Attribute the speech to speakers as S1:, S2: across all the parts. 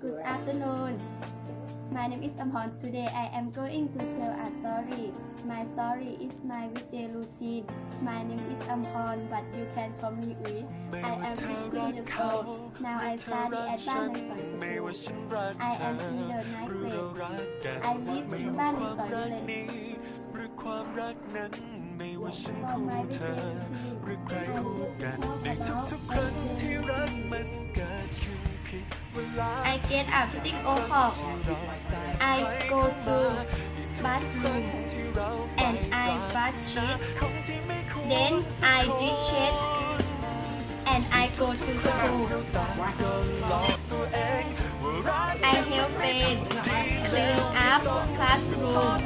S1: Good afternoon. My name is Amhon. Today I am going to tell a story. My story is my weekday routine. My name is Amhon, but you can call me Uy. I am 15 years old. Now I study at Ban School. I am in the ninth grade. I live in Ban School.
S2: หรือความรักนั้นไม่ว่าฉันคู่เธอ หรือใครคู่กัน
S1: get up 6 o'clock. I go to bathroom and I brush teeth. Then I dishes and I go to school. I help friend clean up classroom.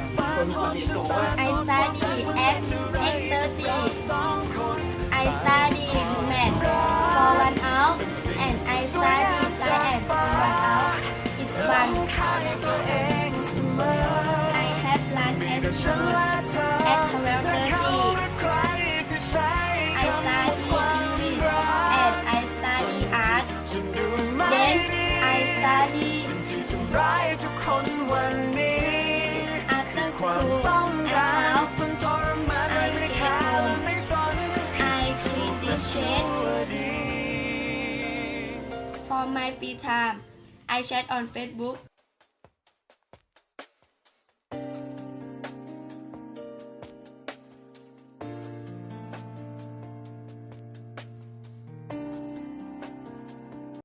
S1: I study at school at 12:30. I study English and I study art. Then I study
S2: ร้ายทุกคนวันนี้
S1: after
S2: ความ
S1: school
S2: ต้อง
S1: and
S2: การ
S1: now
S2: ทนทรมานไม่ไม่ค่าและไม่สน
S1: I clean dishes
S2: ตัวดี
S1: for my free time. I chat on Facebook